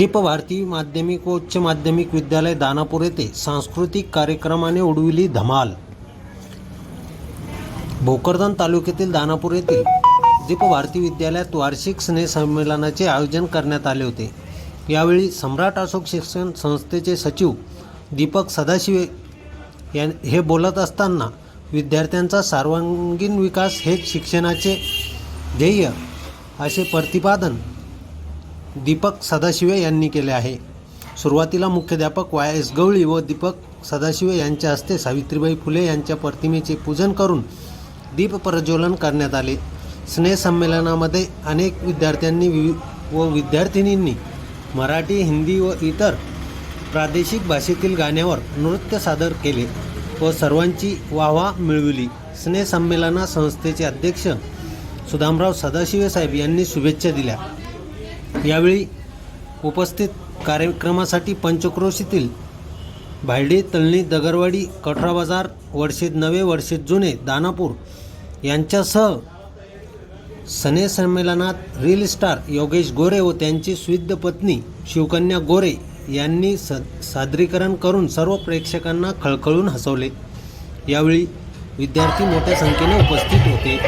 दीप भारती माध्यमिक व उच्च माध्यमिक विद्यालय दानापूर येथे सांस्कृतिक कार्यक्रमाने उडविली धमाल. भोकरदन तालुक्यातील दानापूर येथील दीप भारती विद्यालयात वार्षिक स्नेहसंमेलनाचे आयोजन करण्यात आले होते. यावेळी सम्राट अशोक शिक्षण संस्थेचे सचिव दीपक सदाशिवे यां हे बोलत असताना विद्यार्थ्यांचा सर्वांगीण विकास हेच शिक्षणाचे ध्येय असे प्रतिपादन दीपक सदाशिवे यांनी केले आहे. सुरुवातीला मुख्याध्यापक वाय एस गवळी व दीपक सदाशिवे यांच्या हस्ते सावित्रीबाई फुले यांच्या प्रतिमेचे पूजन करून दीप प्रज्वलन करण्यात आले. स्नेहसंमेलनामध्ये अनेक विद्यार्थ्यांनी वि व विद्यार्थिनींनी मराठी हिंदी व इतर प्रादेशिक भाषेतील गाण्यावर नृत्य सादर केले व सर्वांची वाहवा मिळविली. स्नेहसंमेलना संस्थेचे अध्यक्ष सुदामराव सदाशिवे साहेब यांनी शुभेच्छा दिल्या. यावेळी उपस्थित कार्यक्रमासाठी पंचक्रोशीतील भायडे तळणी दगरवाडी कठरा बाजार वर्षेत नवे वर्षेत जुने दानापूर यांच्यासह सने संमेलनात रील स्टार योगेश गोरे व त्यांची स्विद्ध पत्नी शिवकन्या गोरे यांनी स सादरीकरण करून सर्व प्रेक्षकांना खळखळून हसवले. यावेळी विद्यार्थी मोठ्या संख्येने उपस्थित होते.